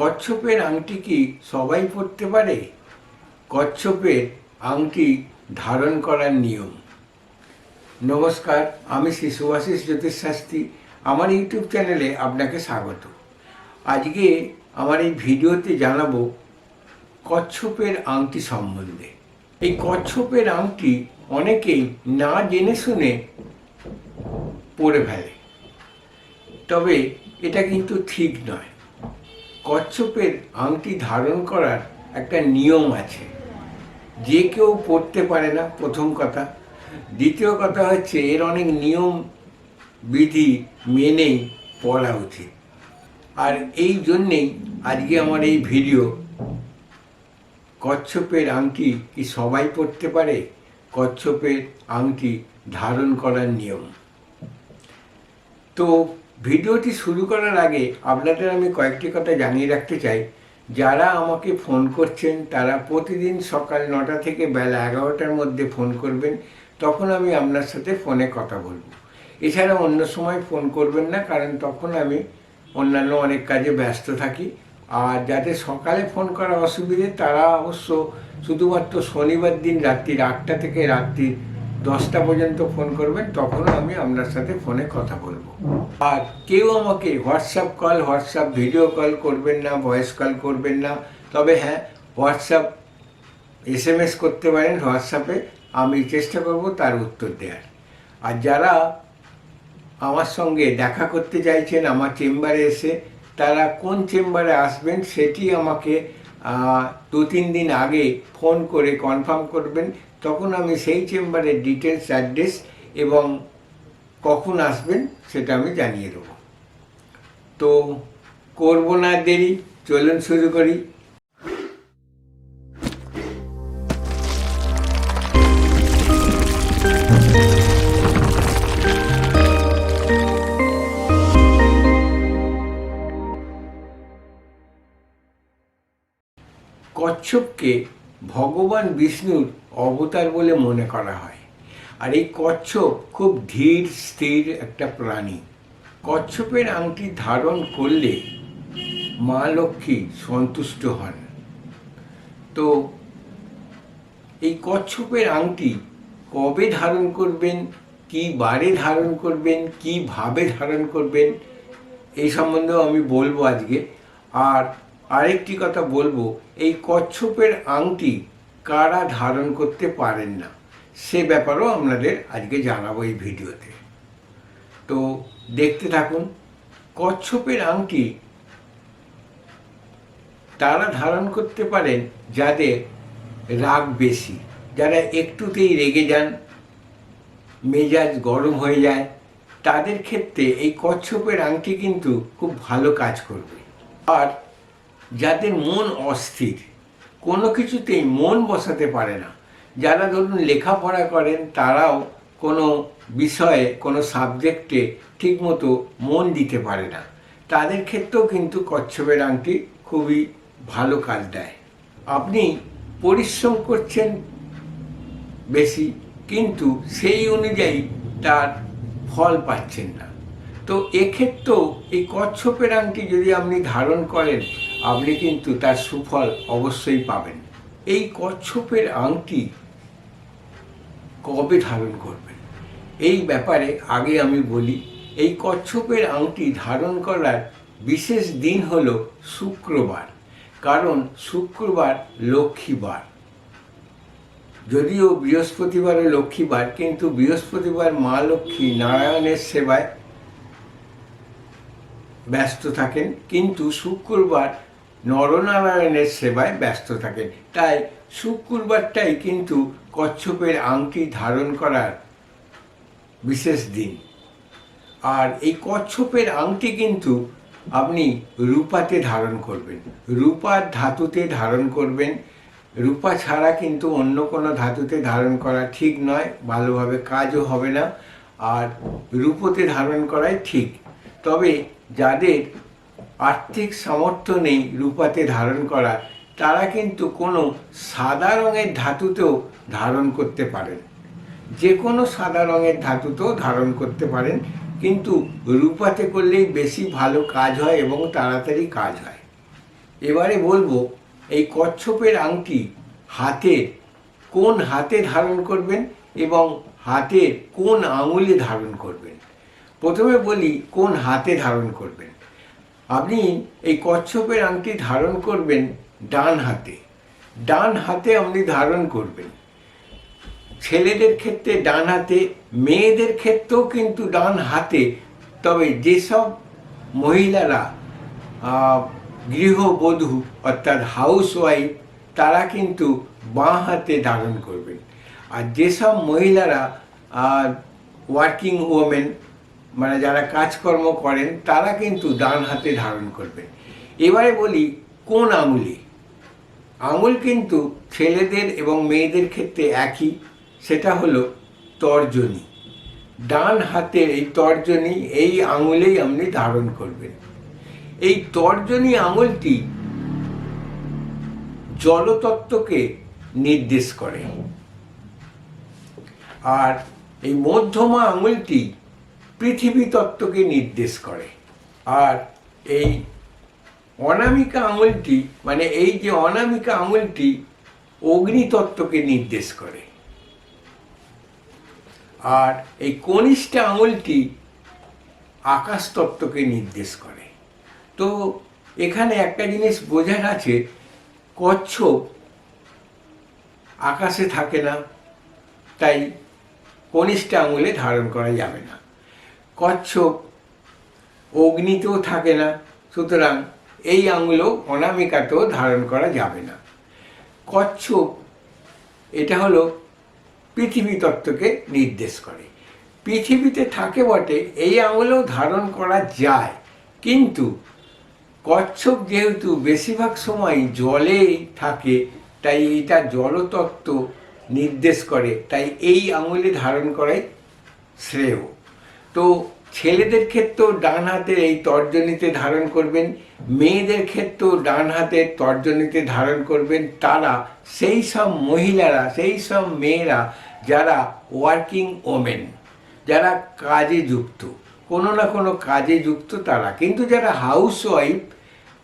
কচ্ছপের আংটি কি সবাই পরতে পারে? কচ্ছপের আংটি ধারণ করার নিয়ম। নমস্কার, আমি শ্রী সুভাষিস জ্যোতিষশাস্ত্রী। আমার ইউটিউব চ্যানেলে আপনাকে স্বাগত। আজকে আমার এই ভিডিওতে জানাব কচ্ছপের আংটি সম্বন্ধে। এই কচ্ছপের আংটি অনেকেই না জেনে শুনে পরে ফেলে। তবে এটা কিন্তু ঠিক নয়। কচ্ছপের আংটি ধারণ করার একটা নিয়ম আছে। যে কেউ পড়তে পারে না, প্রথম কথা। দ্বিতীয় কথা হচ্ছে, এর অনেক নিয়ম, বিধি মেনেই পড়া উচিত। আর এই জন্যেই আজকে আমার এই ভিডিও, কচ্ছপের আংটি কি সবাই পড়তে পারে? কচ্ছপের আংটি ধারণ করার নিয়ম। তো ভিডিওটি শুরু করার আগে আপনাদের আমি কয়েকটি কথা জানিয়ে রাখতে চাই। যারা আমাকে ফোন করছেন, তারা প্রতিদিন সকাল নটা থেকে বেলা এগারোটার মধ্যে ফোন করবেন। তখন আমি আপনার সাথে ফোনে কথা বলব। এছাড়া অন্য সময় ফোন করবেন না, কারণ তখন আমি অন্যান্য অনেক কাজে ব্যস্ত থাকি। আর যাদের সকালে ফোন করা অসুবিধে, তারা অবশ্য শুধুমাত্র শনিবার দিন রাত্রির আটটা থেকে রাত্রি দশটা পর্যন্ত ফোন করবেন, তখনও আমি আপনার সাথে ফোনে কথা বলব। আর কেউ আমাকে WhatsApp call, WhatsApp video call করবেন না, ভয়েস কল করবেন না। তবে হ্যাঁ হোয়াটসঅ্যাপ এস এম এস করতে পারেন, হোয়াটসঅ্যাপে আমি চেষ্টা করব তার উত্তর দেওয়ার আর যারা আমার সঙ্গে দেখা করতে চাইছেন, আমার চেম্বারে এসে, তারা কোন চেম্বারে আসবেন, সেটি আমাকে দু তিন দিন আগে ফোন করে কনফার্ম করবেন, তখন আমি সেই চেম্বারের ডিটেলস অ্যাড্রেস এবং কখন আসবেন সেটা আমি জানিয়ে দেবো। তো করব না দেরি, চলুন শুরু করি। কচ্ছপকে ভগবান বিষ্ণুর অবতার বলে মনে করা হয়। আর এই কচ্ছপ খুব ধীর, স্থির একটা প্রাণী। কচ্ছপের আংটি ধারণ করলে মা লক্ষ্মী সন্তুষ্ট হন। তো এই কচ্ছপের আংটি কবে ধারণ করবেন, কি বারে ধারণ করবেন কীভাবে ধারণ করবেন, এই সম্বন্ধেও আমি বলব আজকে। আর আরেকটি কথা বলব, এই কচ্ছপের আংটি কারা ধারণ করতে পারেন না? সে ব্যাপারেও আপনাদের আজকে জানাব এই ভিডিওতে। তো দেখতে থাকুন, কচ্ছপের আংটি তারা ধারণ করতে পারেন যাদের রাগ বেশি, যারা একটুতেই রেগে যান, মেজাজ গরম হয়ে যায়, তাদের ক্ষেত্রে এই কচ্ছপের আংটি কিন্তু খুব ভালো কাজ করবে। আর যাদের মন অস্থির, কোনো কিছুতেই মন বসাতে পারে না। যারা ধরুন লেখাপড়া করেন, তারাও কোনো বিষয়ে, কোনো সাবজেক্টে ঠিকমতো মন দিতে পারে না। তাদের ক্ষেত্রেও কিন্তু কচ্ছপের আংটি খুবই ভালো কাজ দেয়। আপনি পরিশ্রম করছেন বেশি, কিন্তু সেই অনুযায়ী তার ফল পাচ্ছেন না। তো এক্ষেত্রেও এই কচ্ছপের আংটি যদি আপনি ধারণ করেন আপনি কিন্তু তার সুফল অবশ্যই পাবেন। এই কচ্ছপের আংটি কবে ধারণ করবেন? এই ব্যাপারে আগে আমি বলি, এই কচ্ছপের আংটি ধারণ করার বিশেষ দিন হল শুক্রবার, কারণ শুক্রবার লক্ষ্মীবার। যদিও বৃহস্পতিবার ও লক্ষ্মীবার, কিন্তু বৃহস্পতিবার মা লক্ষ্মী নারায়ণের সেবায় ব্যস্ত থাকেন, কিন্তু শুক্রবার নরনারায়ণের সেবায় ব্যস্ত থাকেন। তাই শুক্রবারটাই কিন্তু কচ্ছপের আংটি ধারণ করার বিশেষ দিন। আর এই কচ্ছপের আংটি কিন্তু আপনি রূপাতে ধারণ করবেন। রূপার ধাতুতে ধারণ করবেন। রূপা ছাড়া কিন্তু অন্য কোনো ধাতুতে ধারণ করা ঠিক নয়, ভালোভাবে কাজও হবে না। আর রূপতে ধারণ করাই ঠিক। তবে যাদের আর্থিক সামর্থ্য নেই রূপাতে ধারণ করার। তারা কিন্তু কোনো সাদা রঙের ধাতুতেও ধারণ করতে পারেন। যে কোনো সাদা রঙের ধাতুতেও ধারণ করতে পারেন, কিন্তু রূপাতে করলেই বেশি ভালো কাজ হয় এবং তাড়াতাড়ি কাজ হয়। এবারে বলব, এই কচ্ছপের আংটি হাতে কোন হাতে ধারণ করবেন এবং হাতের কোন আঙুলে ধারণ করবেন? প্রথমে বলি কোন হাতে ধারণ করবেন। আপনি এই কচ্ছপের আংটি ধারণ করবেন ডান হাতে। ডান হাতে আপনি ধারণ করবেন। ছেলেদের ক্ষেত্রে ডান হাতে, মেয়েদের ক্ষেত্রেও কিন্তু ডান হাতে। তবে যেসব মহিলারা গৃহবধূ অর্থাৎ হাউস ওয়াইফ তারা কিন্তু বাঁ হাতে ধারণ করবেন। আর যেসব মহিলারা ওয়ার্কিং ওমেন মানে যারা কাজকর্ম করেন, তারা কিন্তু ডান হাতে ধারণ করবে। এবারে বলি, কোন আঙুলে? আঙুল কিন্তু ছেলেদের এবং মেয়েদের ক্ষেত্রে একই, সেটা হলো তর্জনী। ডান হাতের এই তর্জনী, এই আঙুলেই আপনি ধারণ করবেন। এই তর্জনী আঙুলটি জলতত্ত্বকে নির্দেশ করে। আর এই মধ্যমা আঙুলটি পৃথিবী তত্ত্বকে নির্দেশ করে। আর এই অনামিকা আঙুলটি মানে এই যে অনামিকা আঙুলটি অগ্নিতত্ত্বকে নির্দেশ করে। আর এই কনিষ্ঠ আঙুলটি আকাশ তত্ত্বকে নির্দেশ করে। তো এখানে একটা জিনিস বোঝার আছে, কচ্ছপ আকাশে থাকে না, তাই কনিষ্ঠ আঙুলে ধারণ করা যাবে না। কচ্ছপ, অগ্নিতেও থাকে না। সুতরাং এই আঙুলও অনামিকাতেও ধারণ করা যাবে না। কচ্ছপ, এটা হলো পৃথিবী তত্ত্বকে নির্দেশ করে। পৃথিবীতে থাকে বটে, এই আঙুলেও ধারণ করা যায়। কিন্তু কচ্ছপ যেহেতু বেশিরভাগ সময় জলেই থাকে, তাই এটা জলতত্ত্ব নির্দেশ করে, তাই এই আঙুলে ধারণ করাই শ্রেয়। তো ছেলেদের ক্ষেত্রেও ডান হাতের এই তর্জনীতে ধারণ করবেন, মেয়েদের ক্ষেত্রেও ডান হাতের তর্জনীতে ধারণ করবেন তারা, সেই সব মহিলারা, সেই সব মেয়েরা যারা ওয়ার্কিং ওমেন যারা কাজে যুক্ত। কোনো না কোনো কাজে যুক্ত তারা। কিন্তু যারা হাউস ওয়াইফ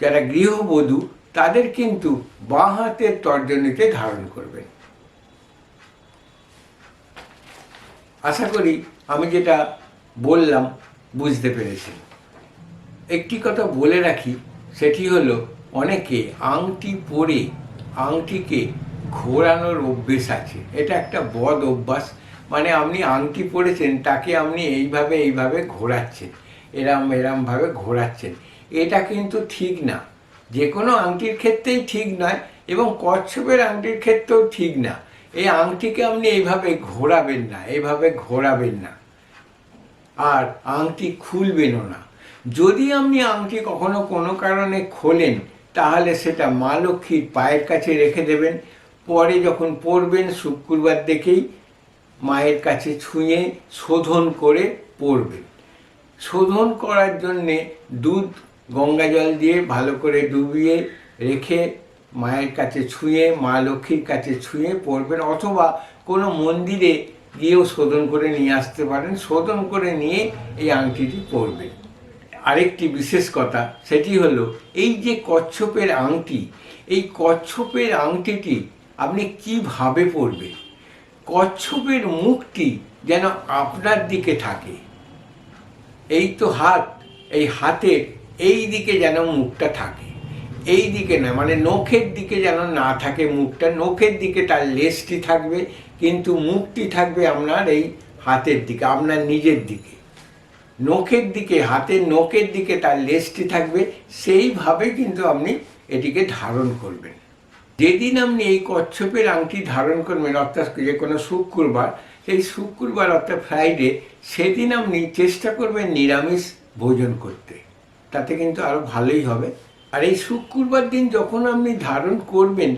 যারা গৃহবধূ, তাদের কিন্তু বাঁ হাতের তর্জনীতে ধারণ করবেন। আশা করি আমি যেটা বললাম, বুঝতে পেরেছেন একটি কথা বলে রাখি, সেটি হলো, অনেকে আংটি পরে আংটিকে ঘোরানোর অভ্যেস আছে। এটা একটা বদ অভ্যাস। মানে আপনি আংটি পরেছেন, তাকে আপনি এইভাবে এইভাবে ঘোরাচ্ছেন, এরম এরমভাবে ঘোরাচ্ছেন। এটা কিন্তু ঠিক না। যে কোনো আংটির ক্ষেত্রেই ঠিক নয় এবং কচ্ছপের আংটির ক্ষেত্রেও ঠিক না। এই আংটিকে আপনি এইভাবে ঘোরাবেন না, এইভাবে ঘোরাবেন না। আর আংটি খুলবেনও না। যদি আপনি আংটি কখনো কোনো কারণে খোলেন, তাহলে সেটা মা লক্ষ্মীর পায়ের কাছে রেখে দেবেন। পরে যখন পরবেন, শুক্রবার দেখেই মায়ের কাছে ছুঁয়ে শোধন করে পরবেন। শোধন করার জন্যে দুধ, গঙ্গা জল দিয়ে ভালো করে ডুবিয়ে রেখে মায়ের কাছে ছুঁয়ে, মা লক্ষ্মীর কাছে ছুঁয়ে পড়বেন অথবা কোনো মন্দিরে গিয়েও শোধন করে নিয়ে আসতে পারেন, শোধন করে নিয়ে এই আংটিটি পরবেন আরেকটি বিশেষ কথা, সেটি হলো, এই যে কচ্ছপের আংটি, এই কচ্ছপের আংটিটি আপনি কীভাবে পরবেন? কচ্ছপের মুখটি যেন আপনার দিকে থাকে। এই তো হাত, এই হাতের এই দিকে যেন মুখটা থাকে। এই দিকে না মানে নখের দিকে যেন না থাকে মুখটা, নখের দিকে তার লেসটি থাকবে, কিন্তু মুখটি থাকবে আপনার এই হাতের দিকে, আপনার নিজের দিকে। নখের দিকে হাতের নখের দিকে তার লেজটি থাকবে, সেইভাবে কিন্তু আপনি এটিকে ধারণ করবেন। যেদিন আপনি এই কচ্ছপের আংটি ধারণ করবেন, অর্থাৎ যে কোনো শুক্রবার, সেই শুক্রবার অর্থাৎ ফ্রাইডে সেদিন আপনি চেষ্টা করবেন নিরামিষ ভোজন করতে। তাতে কিন্তু আরও ভালোই হবে। আর এই শুক্রবার দিন যখন আপনি ধারণ করবেন,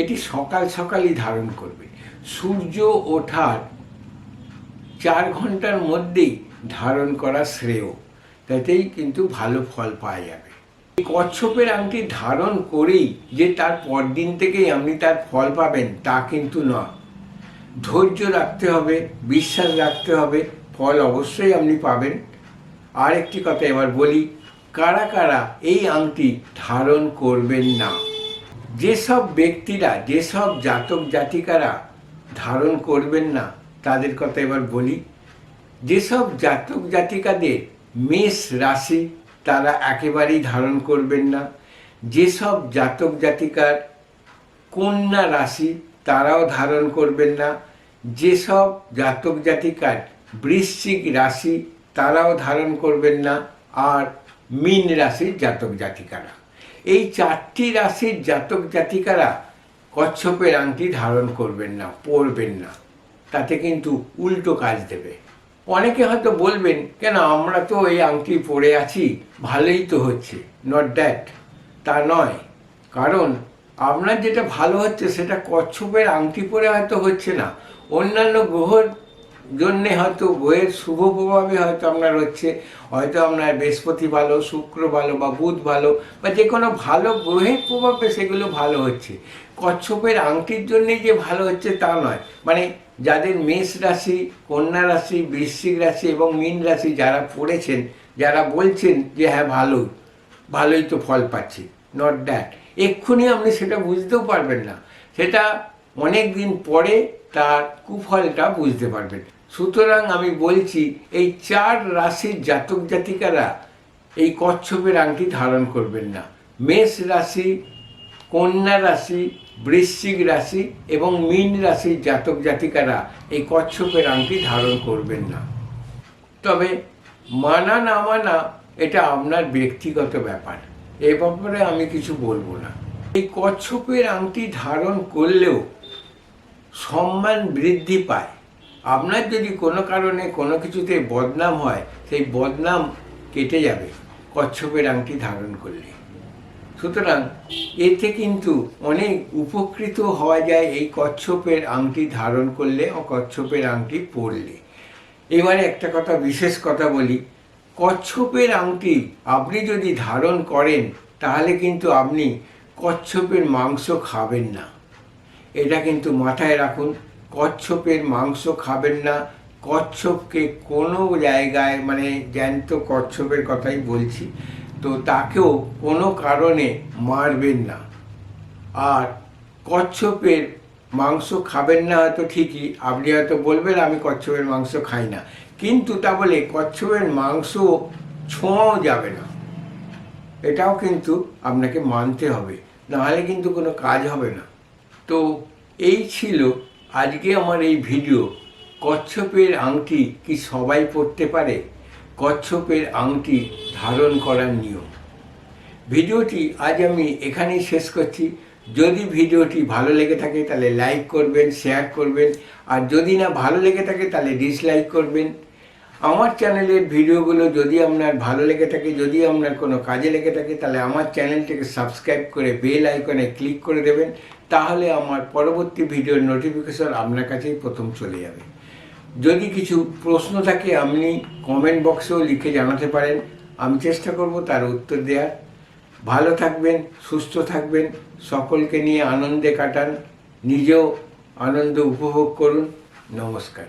এটি সকাল সকালই ধারণ করবেন সূর্য ওঠার চার ঘণ্টার মধ্যেই ধারণ করা শ্রেয়। তাতেই কিন্তু ভালো ফল পাওয়া যাবে। এই কচ্ছপের আংটি ধারণ করেই যে তার পরদিন থেকেই আপনি তার ফল পাবেন, তা কিন্তু নয়। ধৈর্য রাখতে হবে, বিশ্বাস রাখতে হবে, ফল অবশ্যই আপনি পাবেন। আর একটি কথা এবার বলি কারা কারা এই আংটি ধারণ করবেন না? যেসব ব্যক্তিরা, যেসব জাতক জাতিকারা ধারণ করবেন না, তাদের কথা এবার বলি। যেসব জাতক জাতিকাদের মেষ রাশি, তারা একেবারেই ধারণ করবেন না। যেসব জাতক জাতিকার কন্যা রাশি, তারাও ধারণ করবেন না। যেসব জাতক জাতিকার বৃশ্চিক রাশি, তারাও ধারণ করবেন না। আর মীন রাশির জাতক জাতিকারা। এই চারটি রাশির জাতক জাতিকারা কচ্ছপের আংটি ধারণ করবেন না, পরবেন না। তাতে কিন্তু উল্টো কাজ দেবে। অনেকে হয়তো বলবেন, কেন আমরা তো এই আংটি পরে আছি, ভালোই তো হচ্ছে। নট দ্যাট তা নয়। কারণ আপনার যেটা ভালো হচ্ছে, সেটা কচ্ছপের আংটি পরে হয়তো হচ্ছে না। অন্যান্য গ্রহর জন্যে হয়তো গ্রহের শুভ প্রভাবে হয়তো আপনার হচ্ছে হয়তো আপনার বৃহস্পতি ভালো, শুক্র ভালো বা বুধ ভালো বা যে কোনো ভালো গ্রহের প্রভাবে সেগুলো ভালো হচ্ছে। কচ্ছপের আংটির জন্যেই যে ভালো হচ্ছে তা নয়। মানে যাদের মেষ রাশি, কন্যা রাশি, বৃশ্চিক রাশি এবং মীন রাশি যারা পড়েছেন, যারা বলছেন যে হ্যাঁ ভালো, ভালোই তো ফল পাচ্ছি নট দ্যাট এক্ষুনি আপনি সেটা বুঝতেও পারবেন না। সেটা অনেক দিন পরে তার কুফলটা বুঝতে পারবেন। সুতরাং আমি বলছি, এই চার রাশির জাতক জাতিকারা এই কচ্ছপের আংটি ধারণ করবেন না। মেষ রাশি, কন্যা রাশি, বৃশ্চিক রাশি এবং মীন রাশির জাতক জাতিকারা এই কচ্ছপের আংটি ধারণ করবেন না। তবে মানা না মানা এটা আপনার ব্যক্তিগত ব্যাপার। এ ব্যাপারে আমি কিছু বলব না। এই কচ্ছপের আংটি ধারণ করলেও সম্মান বৃদ্ধি পায়। আপনার যদি কোনো কারণে কোনো কিছুতে বদনাম হয়, সেই বদনাম কেটে যাবে কচ্ছপের আংটি ধারণ করলে। সুতরাং এতে কিন্তু অনেক উপকৃত হওয়া যায় এই কচ্ছপের আংটি ধারণ করলে ও কচ্ছপের আংটি পরলে। এবারে একটা কথা, বিশেষ কথা বলি। কচ্ছপের আংটি আপনি যদি ধারণ করেন, তাহলে কিন্তু আপনি কচ্ছপের মাংস খাবেন না। এটা কিন্তু মাথায় রাখুন। কচ্ছপের মাংস খাবেন না। কচ্ছপকে কোনো জায়গায় মানে জ্যান্ত কচ্ছপের কথাই বলছি, তো তাকেও কোনো কারণে মারবেন না। আর কচ্ছপের মাংস খাবেন না হয়তো ঠিকই, আপনি হয়তো বলবেন, আমি কচ্ছপের মাংস খাই না। কিন্তু তা বলে কচ্ছপের মাংস ছোঁয়াও যাবে না। এটাও কিন্তু আপনাকে মানতে হবে, নাহলে কিন্তু কোনো কাজ হবে না। তো এই ছিল আজকে আমার এই ভিডিও, কচ্ছপের আংটি কি সবাই পরতে পারে? কচ্ছপের আংটি ধারণ করার নিয়ম। ভিডিওটি আজ আমি এখানেই শেষ করছি। যদি ভিডিওটি ভালো লেগে থাকে তাহলে লাইক করবেন শেয়ার করবেন। আর যদি না ভালো লেগে থাকে তাহলে ডিসলাইক করবেন। আমার চ্যানেলের ভিডিওগুলো যদি আপনার ভালো লেগে থাকে, যদি আপনার কোনো কাজে লেগে থাকে, তাহলে আমার চ্যানেলটিকে সাবস্ক্রাইব করে বেল আইকনে ক্লিক করে দেবেন, তাহলে আমার পরবর্তী ভিডিওর নোটিফিকেশন আপনার কাছেই প্রথম চলে যাবে। যদি কিছু প্রশ্ন থাকে, আপনি কমেন্ট বক্সেও লিখে জানাতে পারেন, আমি চেষ্টা করব তার উত্তর দেওয়ার ভালো থাকবেন, সুস্থ থাকবেন, সকলকে নিয়ে আনন্দে কাটান, নিজেও আনন্দ উপভোগ করুন। নমস্কার।